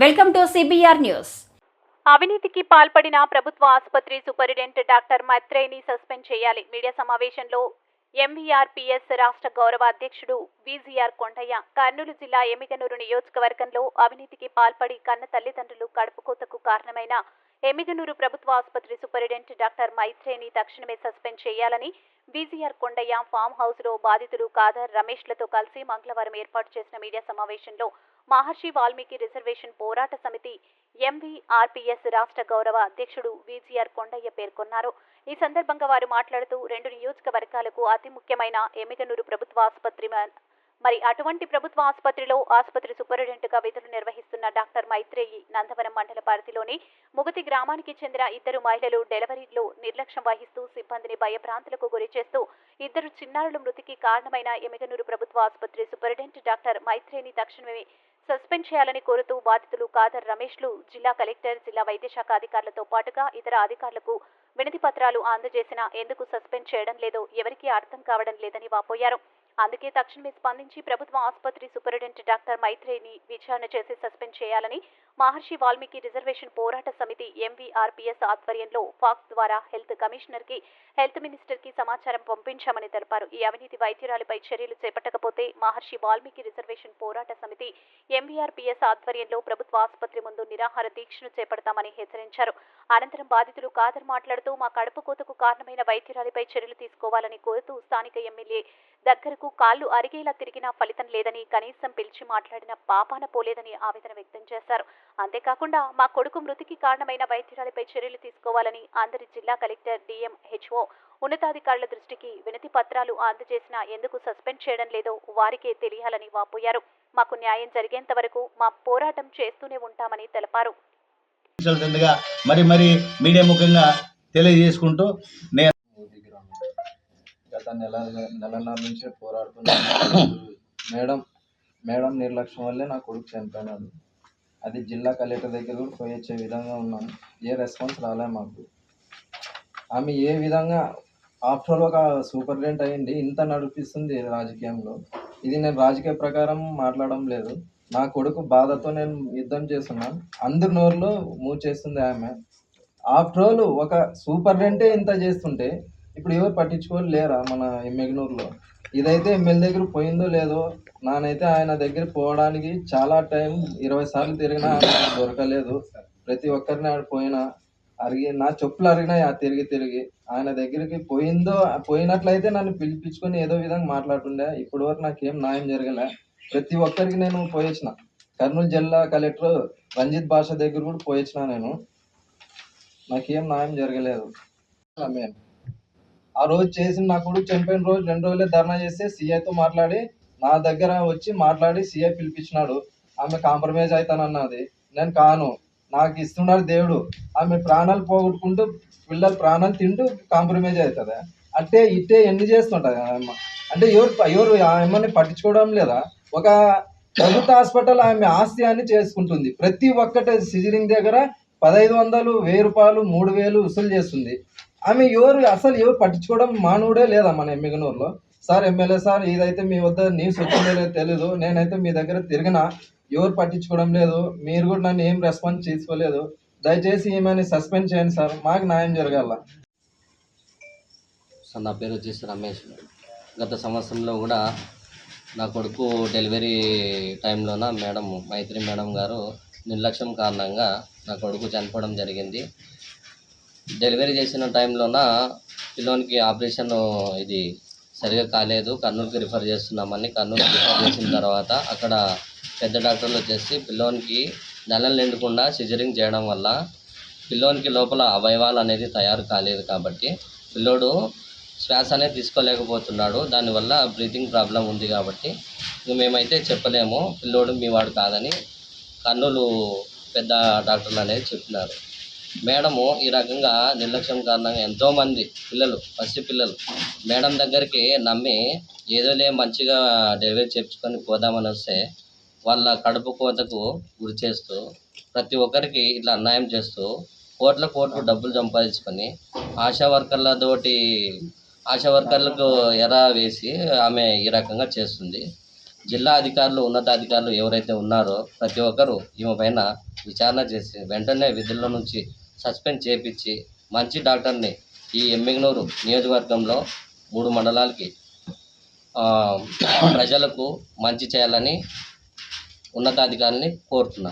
Welcome to CBR news అవినీతికి పాల్పడిన ప్రభుత్వ ఆసుపత్రి సూపరింటెండెంట్ డాక్టర్ మైత్రేయిని సస్పెండ్ చేయాలి. మీడియా సమావేశంలో ఎంవీఆర్పీఎస్ రాష్ట్ర గౌరవ అధ్యక్షుడు విజిఆర్ కొండయ్య కర్నూలు జిల్లా ఎమిగనూరు నియోజకవర్గంలో అవినీతికి పాల్పడి కన్న తల్లిదండ్రులు కడుపుకోతకు కారణమైన ఎమిగనూరు ప్రభుత్వ ఆసుపత్రి సూపరింటెండెంట్ డాక్టర్ మైత్రేయిని తక్షణమే సస్పెండ్ చేయాలని విజిఆర్ కొండయ్య ఫామ్ హౌస్లో బాధితులు కాదర్ రమేష్లతో కలిసి మంగళవారం ఏర్పాటు చేసిన మీడియా సమావేశంలో మహర్షి వాల్మీకి రిజర్వేషన్ పోరాట సమితి ఎంవీఆర్పీఎస్ రాష్ట్ర గౌరవ అధ్యక్షుడు విజిఆర్ కొండయ్య పేర్కొన్నారు. ఈ సందర్భంగా వారు మాట్లాడుతూ రెండు నియోజకవర్గాలకు అతి ముఖ్యమైన ఎమిగనూరు ప్రభుత్వ ఆసుపత్రి మ- మరి అటువంటి ప్రభుత్వ ఆసుపత్రిలో ఆసుపత్రి సూపరింటెండెంట్గా విధులు నిర్వహిస్తున్న డాక్టర్ మైత్రేయి నందవరం మండల పరిధిలోని ముగతి గ్రామానికి చెందిన ఇద్దరు మహిళలు డెలివరీలో నిర్లక్ష్యం వహిస్తూ సిబ్బందిని భయభ్రాంతులకు గురి చేస్తూ ఇద్దరు చిన్నారుల మృతికి కారణమైన ఎమిగనూరు ప్రభుత్వ ఆసుపత్రి సూపరింటెండెంట్ డాక్టర్ మైత్రేని తక్షణమే సస్పెండ్ చేయాలని కోరుతూ బాధితులు కాదర్ రమేష్లు జిల్లా కలెక్టర్ జిల్లా వైద్యశాఖ అధికారులతో పాటుగా ఇతర అధికారులకు వినతి పత్రాలు అందజేసినా ఎందుకు సస్పెండ్ చేయడం లేదో ఎవరికీ అర్థం కావడం లేదని వాపోయారు. అందుకే తక్షణమే స్పందించి ప్రభుత్వ ఆసుపత్రి సూపరింటెండెంట్ డాక్టర్ మైత్రేని విచారణ చేసి సస్పెండ్ చేయాలని మహర్షి వాల్మీకి రిజర్వేషన్ పోరాట సమితి ఎంవీఆర్పీఎస్ ఆధ్వర్యంలో ఫాక్స్ ద్వారా హెల్త్ కమిషనర్కి హెల్త్ మినిస్టర్కి సమాచారం పంపించామని తెలిపారు. ఈ అవినీతి వైద్యురాలిపై చర్యలు చేపట్టకపోతే మహర్షి వాల్మీకి రిజర్వేషన్ పోరాట సమితి ఎంవీఆర్పీఎస్ ఆధ్వర్యంలో ప్రభుత్వ ఆసుపత్రి ముందు నిరాహార దీక్షను చేపడతామని హెచ్చరించారు. అనంతరం బాధితులు కాదర్ మాట్లాడుతూ మా కడుపు కోతకు కారణమైన వైద్యురాలిపై చర్యలు తీసుకోవాలని కోరుతూ స్థానిక ఎమ్మెల్యే దగ్గరకు కాళ్ళు అరిగేలా తిరిగినా ఫలితం లేదని కనీసం పిలిచి మాట్లాడిన పాపాన పోలేదని ఆవేదన వ్యక్తం చేశారు. అంతేకాకుండా మా కొడుకు మృతికి కారణమైన వైద్యురాలిపై చర్యలు తీసుకోవాలని అందరి జిల్లా కలెక్టర్ డిఎం హెచ్ఓ ఉన్నతాధికారుల దృష్టికి వినతి పత్రాలు అందజేసినా ఎందుకు సస్పెండ్ చేయడం లేదో వారికే తెలియాలని వాపోయారు. మాకు న్యాయం జరిగేంత వరకు మా పోరాటం చేస్తూనే ఉంటామని తెలిపారు. మరి మరి మీడియా ముఖంగా తెలియజేసుకుంటూ నేను గత నెల నెలన్నర నుంచి పోరాడుతున్నాను. మేడం మేడం నిర్లక్ష్యం వల్లే నా కొడుకు చనిపోయినాడు. అది జిల్లా కలెక్టర్ దగ్గర కూడా పోయొచ్చే విధంగా ఉన్నాం. ఏ రెస్పాన్స్ రాలే మాకు. ఆమె ఏ విధంగా ఆఫ్టర్ ఒక సూపరింటెండెంట్ అయ్యింది ఇంత నడిపిస్తుంది రాజకీయంలో. ఇది నేను రాజకీయ ప్రకారం మాట్లాడడం లేదు. నా కొడుకు బాధతో నేను యుద్ధం చేస్తున్నాను. అందరి నోరులో మూవ్ చేస్తుంది ఆమె. ఆఫ్టర్ ఆల్ ఒక సూపరింటెండెంటే ఇంత చేస్తుంటే ఇప్పుడు ఎవరు పట్టించుకోలేరా మన ఎమ్మెగ్నూరులో ఇదైతే ఎమ్మెల్యే దగ్గర పోయిందో లేదో నానైతే ఆయన దగ్గర పోవడానికి చాలా టైం ఇరవై సార్లు తిరిగినా దొరకలేదు. ప్రతి ఒక్కరిని ఆడ పోయినా అరిగి నా చెప్పులు అరిగినాయి ఆ తిరిగి తిరిగి. ఆయన దగ్గరికి పోయిందో పోయినట్లయితే నన్ను పిలిపించుకొని ఏదో విధంగా మాట్లాడుతుండే. ఇప్పటి వరకు నాకేం న్యాయం జరగలే. ప్రతి ఒక్కరికి నేను పోయొచ్చిన కర్నూలు జిల్లా కలెక్టర్ రంజిత్ భాష దగ్గర కూడా పోయొచ్చిన నేను. నాకేం న్యాయం జరగలేదు. ఆమె ఆ రోజు చేసిన నా కొడుకు చనిపోయిన రోజు రెండు రోజులే ధర్నా చేస్తే సీఐతో మాట్లాడి నా దగ్గర వచ్చి మాట్లాడి సీఏ పిలిపించినాడు. ఆమె కాంప్రమైజ్ అవుతానన్నది నేను కాను. నాకు ఇస్తున్నాడు దేవుడు. ఆమె ప్రాణాలు పోగొట్టుకుంటూ పిల్లల ప్రాణాలు తింటూ కాంప్రమైజ్ అవుతుంది? అంటే ఇట్టే ఎన్ని చేస్తుంటుంది ఆమె అంటే ఎవరు ఎవరు ఆమెని పట్టించుకోవడం లేదా? ఒక ప్రభుత్వ హాస్పిటల్ ఆమె ఆస్తి అని చేసుకుంటుంది. ప్రతి ఒక్కటి సిజరింగ్ దగ్గర పదహైదు వందలు వెయ్యి రూపాయలు మూడు వేలు వసూలు చేస్తుంది. ఆమె ఎవరు అసలు ఎవరు పట్టించుకోవడం మానవుడే లేదా మన ఎమ్మిగనూరులో? సార్ ఎమ్మెల్యే సార్ ఇదైతే మీ వద్ద న్యూస్ వచ్చిందో లేదో తెలీదు. నేనైతే మీ దగ్గర తిరిగినా ఎవరు పట్టించుకోవడం లేదు. మీరు కూడా నన్ను ఏం రెస్పాన్స్ చేసుకోలేదు. దయచేసి ఈమెని సస్పెండ్ చేయండి సార్. మాకు న్యాయం జరగాల. సార్ నా పేరు వచ్చేసి రమేష్. గత సంవత్సరంలో కూడా నా కొడుకు డెలివరీ టైంలోన మేడం మైత్రి మేడం గారు నిర్లక్ష్యం కారణంగా నా కొడుకు చనిపోవడం జరిగింది. డెలివరీ చేసిన టైంలోన పిల్లోనికి ఆపరేషన్ ఇది సరిగా కాలేదు. కర్నూలుకి రిఫర్ చేస్తున్నామని కర్నూలు రిఫర్ చేసిన తర్వాత అక్కడ పెద్ద డాక్టర్లు వచ్చేసి పిల్లోనికి నెలలు నిండకుండా సిజరింగ్ చేయడం వల్ల పిల్లోనికి లోపల అవయవాలు అనేది తయారు కాలేదు కాబట్టి పిల్లోడు శ్వాస అనేది తీసుకోలేకపోతున్నాడు. దానివల్ల బ్రీతింగ్ ప్రాబ్లం ఉంది కాబట్టి ఇక మేమైతే చెప్పలేము. పిల్లోడు మీ వాడు కాదని కర్నూలు పెద్ద డాక్టర్లు అనేది చెప్పినారు. మేడము ఈ రకంగా నిర్లక్ష్యం కారణంగా ఎంతోమంది పిల్లలు పసి పిల్లలు మేడం దగ్గరికి నమ్మి ఏదోలే మంచిగా డెలివరీ చేర్చుకొని పోదామని వస్తే వాళ్ళ కడుపు కోతకు గురి చేస్తూ ప్రతి ఒక్కరికి ఇట్లా అన్యాయం చేస్తూ కోట్ల కోట్లు డబ్బులు సంపాదించుకొని ఆశా వర్కర్లతోటి ఆశా వర్కర్లకు ఎరా వేసి ఆమె ఈ రకంగా చేస్తుంది. జిల్లా అధికారులు ఉన్నతాధికారులు ఎవరైతే ఉన్నారో ప్రతి ఒక్కరూ ఈమె పైన విచారణ చేసి వెంటనే విధుల్లో నుంచి సస్పెండ్ చేపించి మంచి డాక్టర్ని ఈ ఎమ్మిగనూరు నియోజకవర్గంలో మూడు మండలాలకి ప్రజలకు మంచి చేయాలని ఉన్నతాధికారులని కోరుతున్నాను.